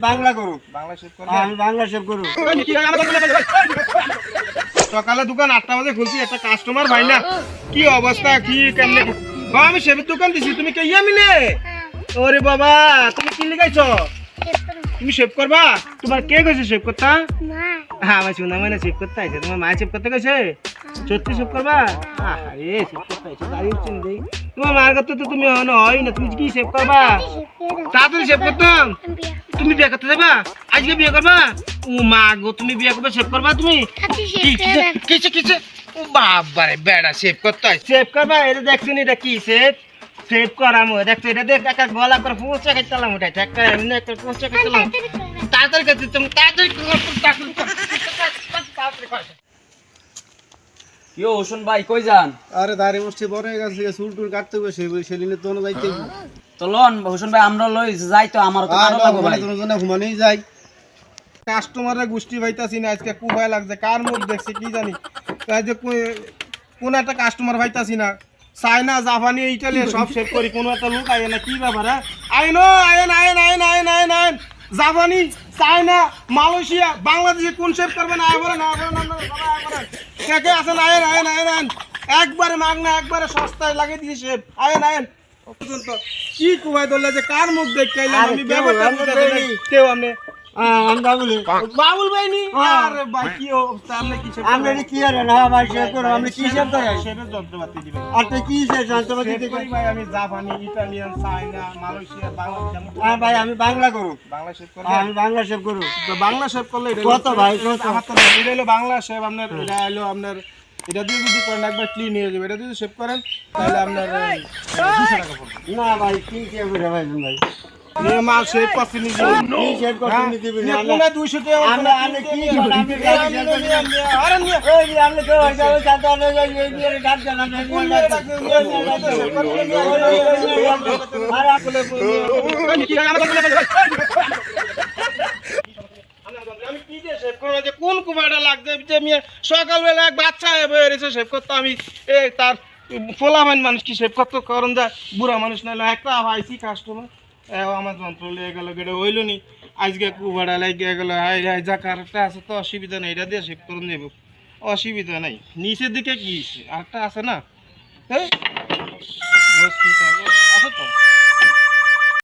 বাংলা করু বাংলা শেভ করে আমি বাংলা শেভ করু সকালে দোকান আটটা বাজে খুলছি একটা কাস্টমার ভাই না কি অবস্থা কি কেমনে আমি শেভের দোকান দিছি তুমি কে ইয়া মিলে ওরে বাবা তুমি কি লিখাইছো তুমি শেভ করবা? তোমার কে কইছে শেভ করতা? হ্যাঁ আমার শোনা মানে শেভ করতে আইছে। তোমার মা শেভ করতে কইছে? সত্যি শেভ করবা? আরে শেভ করতে গাড়ি উঠছেন দেই তোমার মার কথা তো তুমি হন হয় না। তুমি কি শেভ করবা? তাড়াতাড়ি শেভ করতাম তুমি বিয়ে করতে যাবা? আজকে বিয়ে করবা? ও মা গো তুমি বিয়ে করবে শেভ করবা তুমি? কি কিসে কিসে কিসে? ও বাবারে বেড়া সেভ করতে হয় সেভ করবা। এটা দেখছেন এটা কি সেভ সেভ করা মো দেখছ এটা দেখ একা গলা করে পৌঁছে গেছিলাম ওটা এমনি একটা পৌঁছে গেছিলাম তাড়াতাড়ি করতে তুমি তাড়াতাড়ি হোসেন ভাই কই যান? আরে দাঁড়ি বসছে বড় হয়ে গেছে চুল টুল কাটতে হবে সে সেলিনে তো যাইতে তো লন হোসেন ভাই আমরা লই যাই তো আমার তো ভালো লাগবে ভাই। ঘুমানেই যাই। কাস্টমাররা গোষ্ঠী ভাইতাছি না আজকে লাগছে কার মুখ দেখছে কি জানি। তাই যে কোন একটা কাস্টমার ভাইতাছি না। চায়না জাপানি ইটালি সব সেভ করি কোনো একটা লোক আয় না কি ব্যাপার হ্যাঁ আইন আইন আইন আইন আইন আইন আইন জাপানি চায়না মালয়েশিয়া বাংলাদেশে কোন সেভ করবে না আয় বলেন কে কে আছেন আইন আইন আইন আইন একবারে মাগনা একবারে সস্তায় লাগিয়ে দিয়ে আইন আইন পর্যন্ত কি কুবাই ধরলে যে কার মুখ দেখতে আমি। নাই। কেউ আমি বাবুলে। বাবুল ভাই নি হ্যাঁ। আরে ভাই কি অবস্থা আপনি কি সেভ আমরা কি আর না ভাই শেভ করো আমরা কি শেভ করি সেভের যন্ত্রপাতি দিবেন আর তুই কি শেভ যন্ত্রপাতি দিতে ভাই আমি জাপানি মালয়েশিয়া হ্যাঁ ভাই আমি বাংলা করি আমি বাংলা তো বাংলা শেভ করলে এটা কত ভাই, কত? এটা হলো বাংলা আপনার এটা হলো আপনার এটা দিয়ে যদি করেন একবার ক্লিন হয়ে যাবে। এটা যদি শেভ করেন তাহলে আপনার দুশো টাকা পড়বে। না ভাই কি শেভ করে ভাই? মাল শেভ করছি নিজে কি শেভ করতে হ্যাঁ? দিবি নিয়ে না কোনে 200 টাকা আমরা- করে আমরা কি কিনতে করি? নিয়ে- আমি নিয়ে- গাড়ি নিয়ে- চালাতে নিয়ে- নিয়ে- আরে নিয়ে ওই যে আপনি কেউ একটা ওই চালতে হবে এই এই এই ডাক দেন না কোন মেয়ে ডাকবে? নিয়ে- নিয়ে- নিয়ে- নিয়ে- শেভ করলে নিয়ে- আর আপনি আমি কি দিয়ে শেভ করব যে কোন কুমারটা লাগছে যে মেয়ে সকালবেলা এক বাচ্চা হয়ে বয়ে রয়েছে শেভ করতে আমি এ তার ফোলামান মানুষ কি শেভ করতে করন যা বুড়া মানুষ নাহলে একটা আইসি কাস্টমার আমার যন্ত্র লেগে গেল গেলে হইল নি। আজকে কুবাড়া লাগিয়ে গেল যা কারটা আছে তো, অসুবিধা নেই, এটা দিয়ে শেভ করে নেব। অসুবিধা নাই। নিচের দিকে কি আরেকটা আছে না? হ্যাঁ আছে তো।